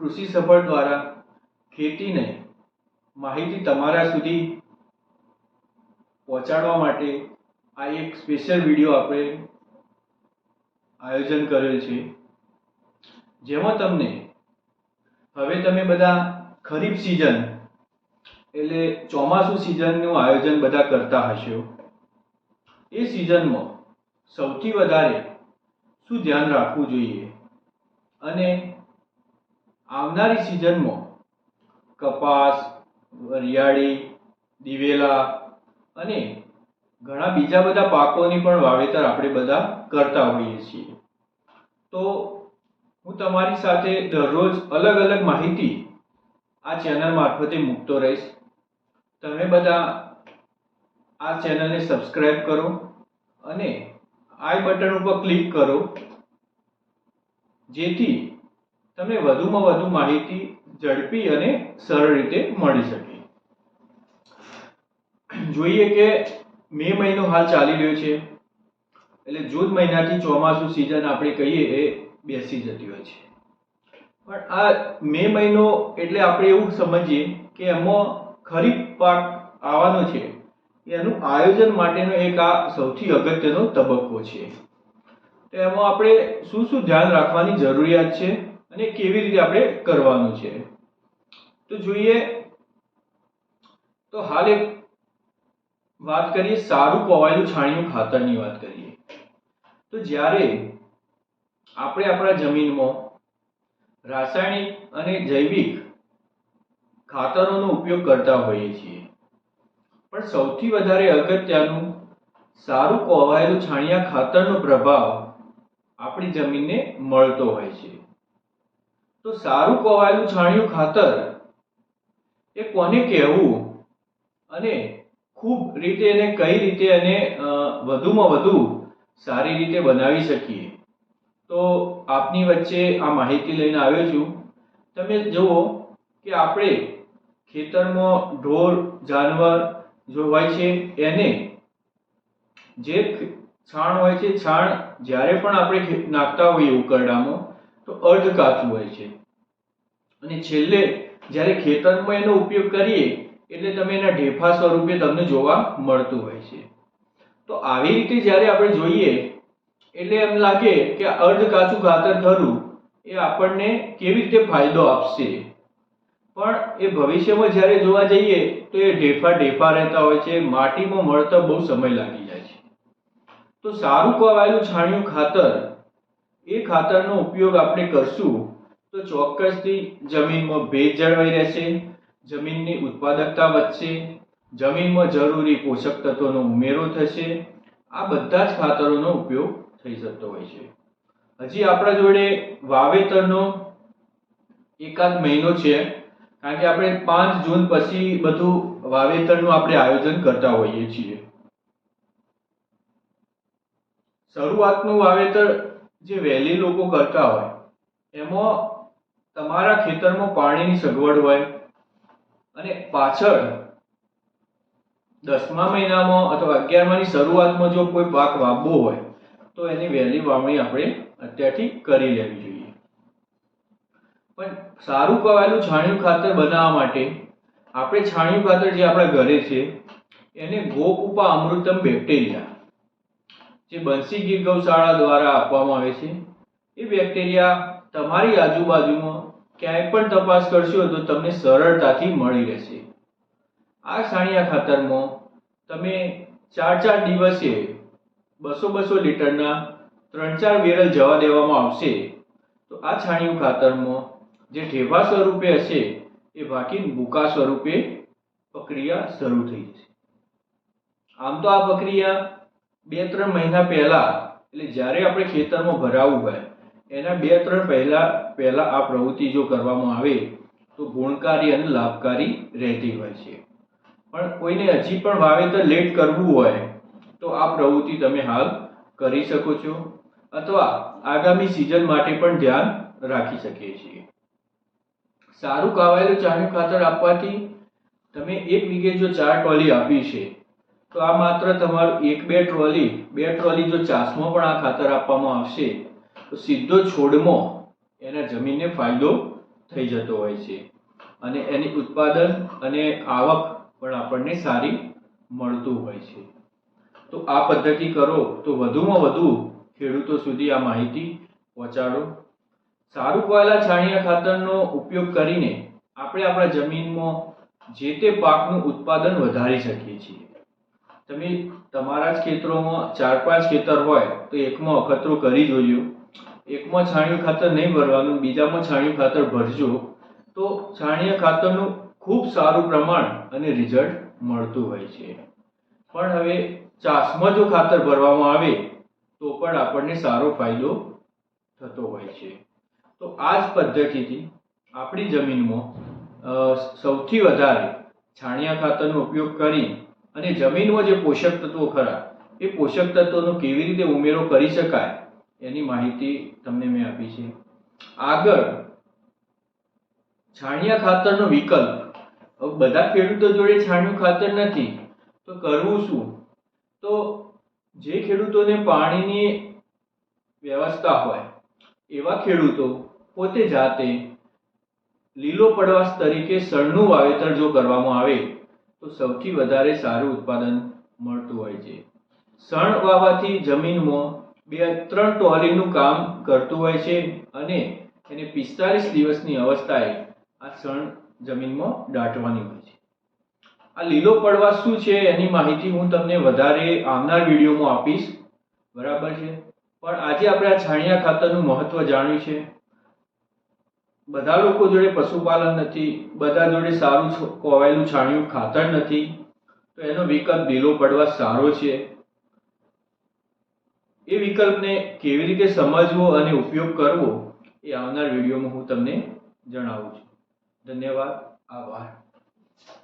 કૃષિ સફળ દ્વારા ખેતીને માહિતી તમારા સુધી પહોંચાડવા માટે આ એક સ્પેશિયલ વીડિયો આપણે આયોજન કરેલ છે. જેમાં તમને હવે તમે બધા ખરીફ સિઝન એટલે ચોમાસું સિઝનનું આયોજન બધા કરતા હશો. એ સિઝનમાં સૌથી વધારે શું ધ્યાન રાખવું જોઈએ? અને આવનારી સિઝનમાં કપાસ, વરિયાળી, દિવેલા અને ઘણા બીજા બધા પાકોની પણ વાવેતર આપણે બધા કરતા હોઈએ છીએ. તો હું તમારી સાથે દરરોજ અલગ અલગ માહિતી આ ચેનલ મારફતે મૂકતો રહીશ. તમે બધા આ ચેનલને સબસ્ક્રાઈબ કરો અને આઈ બટન ઉપર ક્લિક કરો. જેથી તમને વધુમાં વધુ માહિતી ઝડપી અને સરળ રીતે મળી શકે. જોઈએ કે મે મહિનો હાલ ચાલી રહ્યો છે. એટલે જૂન મહિનાથી ચોમાસું સિઝન આપણે કહીએ એ બેસી જતી હોય છે. પણ આ મે મહિનો એટલે આપણે એવું સમજીએ કે એમાં ખરીફ પાક આવવાનો છે. એનું આયોજન માટેનો એક આ સૌથી અગત્યનો તબક્કો છે. તો એમાં આપણે શું શું ધ્યાન રાખવાની જરૂરિયાત છે? અને કેવી રીતે આપણે કરવાનું છે? તો જોઈએ, તો હાલ એક વાત કરીએ, સારું પવાયેલું છાણિયું ખાતરની વાત કરીએ. તો જ્યારે આપણે આપણા જમીનમાં રાસાયણિક અને જૈવિક ખાતરોનો ઉપયોગ કરતા હોઈએ છીએ, પણ સૌથી વધારે અગત્યનું સારું કોવાયેલું છાણિયા ખાતરનો પ્રભાવ આપણી જમીનને મળતો હોય છે. તો સારું કોવાયેલું છાણિયું ખાતર એ કોને કહેવું અને ખૂબ રીતે એને કઈ રીતે એને વધુમાં વધુ સારી રીતે બનાવી શકીએ. તો આપની વચ્ચે આ માહિતી લઈને આવ્યો છું. તમે જુઓ કે આપણે ખેતરમાં ઢોર, જાનવર જો હોય છે, એને જે છાણ હોય છે, છાણ જ્યારે પણ આપણે નાખતા હોઈએ ઉકરડામાં તો અર્ધ કાચું હોય છે. અને છેલ્લે જ્યારે ખેતરમાં એનો ઉપયોગ કરીએ, એટલે તમે એના ઢેફા સ્વરૂપે તમને જોવા મળતું હોય છે. તો આવી રીતે જ્યારે આપણે જોઈએ, એટલે એમ લાગે કે અર્ધ કાચું ખાતર ખરું, એ આપણને કેવી રીતે ફાયદો આપશે? પણ એ ભવિષ્યમાં જ્યારે જોવા જઈએ, તો એ ઢેફા ઢેફા રહેતા હોય છે, માટીમાં મળતા બહુ સમય લાગી જાય છે. તો સારું કવાયેલું છાણિયું ખાતર એ ખાતરનો ઉપયોગ આપણે કરશું તો ચોક્કસથી જમીનમાં ભેજ જળવાઈ રહેશે, જમીનની ઉત્પાદકતા વધશે, જમીનમાં જરૂરી પોષક તત્વોનો ઉમેરો થશે, આ બધા જ ખાતરોનો ઉપયોગ થઈ શકતો હોય છે. હજી આપણા જોડે વાવેતરનો એકાદ મહિનો છે, કારણ કે આપણે પાંચ જૂન પછી બધું વાવેતરનું આપણે આયોજન કરતા હોઈએ છીએ. શરૂઆતનું વાવેતર જે વહેલી લોકો કરતા હોય, એમાં તમારા ખેતરમાં પાણીની સગવડ હોય અને પાછળ દસમા મહિનામાં અથવા અગિયારમાની શરૂઆતમાં જો કોઈ પાક વાવવો હોય, તો એની વહેલી વાવણી આપણે અત્યારથી કરી લેવી જોઈએ. પણ સારું કવાયેલું છાણિયું ખાતર બનાવવા માટે આપણે છાણિયું ખાતર જે આપણા ઘરે છે, એને ગોકુપા અમૃતમ બેક્ટેરિયા જે બંસી ગીર ગૌશાળા દ્વારા આપવામાં આવે છે, એ બેક્ટેરિયા તમારી આજુબાજુમાં ક્યાંય પણ તપાસ કરશો તો તમને સરળતાથી મળી રહેશે. આ છાણિયા ખાતરમાં તમે ચાર ચાર દિવસે બસો બસો લીટરના ત્રણ ચાર બેરલ જવા દેવામાં આવશે. તો આ છાણિયું ખાતરમાં જે ઠેવા સ્વરૂપે હશે, એ બાકી ભૂકા સ્વરૂપે પ્રક્રિયા શરૂ થઈ જશે. આમ તો આ પ્રક્રિયા બે ત્રણ મહિના પહેલા, એટલે જ્યારે આપણે ખેતરમાં ભરાવું હોય, એના બે ત્રણ પહેલા પહેલા આ પ્રવૃત્તિ જો કરવામાં આવે, તો ગુણકારી અને લાભકારી રહેતી હોય છે. પણ કોઈને હજી પણ વાવેતર લેટ કરવું હોય, તો આ પ્રવૃત્તિ તમે હાલ કરી શકો છો, અથવા આગામી સિઝન માટે પણ ધ્યાન રાખી શકીએ છીએ. સારું કાવાયેલું ચાણ્યું ખાતર આપવાથી તમે એક વીઘે જો ચાર ટોલી આપી છે તો આ માત્ર તમારું એક બે ટ્રોલી બે ટ્રોલી જો ચાસમાં પણ આ ખાતર આપવામાં આવશે, તો સીધો છોડમાં એના જમીનને ફાયદો થઈ જતો હોય છે. અને એની ઉત્પાદન અને આવક પણ આપણને સારી મળતું હોય છે. તો આ પદ્ધતિ કરો, તો વધુમાં વધુ ખેડૂતો સુધી આ માહિતી પહોંચાડો. સારું કોયલા છાણિયા ખાતરનો ઉપયોગ કરીને આપણે આપણા જમીનમાં જે તે પાકનું ઉત્પાદન વધારી શકીએ છીએ. તમે તમારા જ ખેતરોમાં ચાર પાંચ ખેતર હોય તો એકમાં અખતરો કરી જોજો. એકમાં છાણિયું ખાતર નહીં ભરવાનું, બીજામાં છાણિયું ખાતર ભરજો. તો છાણિયા ખાતરનું ખૂબ સારું પ્રમાણ અને રિઝલ્ટ મળતું હોય છે. પણ હવે ચાસમાં જો ખાતર ભરવામાં આવે, તો પણ આપણને સારો ફાયદો થતો હોય છે. તો આ જ પદ્ધતિથી આપણી જમીનમાં સૌથી વધારે છાણિયા ખાતરનો ઉપયોગ કરી અને જમીનમાં જે પોષક તત્વો ખરા, એ પોષક તત્વોનો કેવી રીતે ઉમેરો કરી શકાય, એની માહિતી તમને મેં આપી છે. આગળ, છાણિયા ખાતરનો વિકલ્પ. હવે બધા ખેડૂતો જોડે છાણિયું ખાતર નથી, તો કરવું શું? તો જે ખેડૂતોને પાણીની વ્યવસ્થા હોય, એવા ખેડૂતો પોતે જાતે લીલો પડવાશ તરીકે સળનું વાવેતર જો કરવામાં આવે તો સૌથી વધારે સારું ઉત્પાદન મળતું હોય છે. સણ વાવવાથી જમીનમાં બે ત્રણ ટોલીનું કામ કરતું હોય છે અને એને પિસ્તાલીસ દિવસની અવસ્થાએ આ સણ જમીનમાં દાટવાની હોય છે. આ લીલો પડવા શું છે એની માહિતી હું તમને વધારે આવનાર વિડીયોમાં આપીશ. બરાબર છે? પણ આજે આપણે આ છાણિયા ખાતરનું મહત્વ જાણ્યું છે. બધા લોકો જોડે પશુપાલન નથી, બધા જોડે સારું કોવાયેલું છાણિયું ખાતર નથી, તો એનો વિકલ્પ લીલો પડવા સારો છે. એ વિકલ્પને કેવી રીતે સમજવો અને ઉપયોગ કરવો એ આવનાર વિડીયોમાં હું તમને જણાવું છું. ધન્યવાદ, આભાર.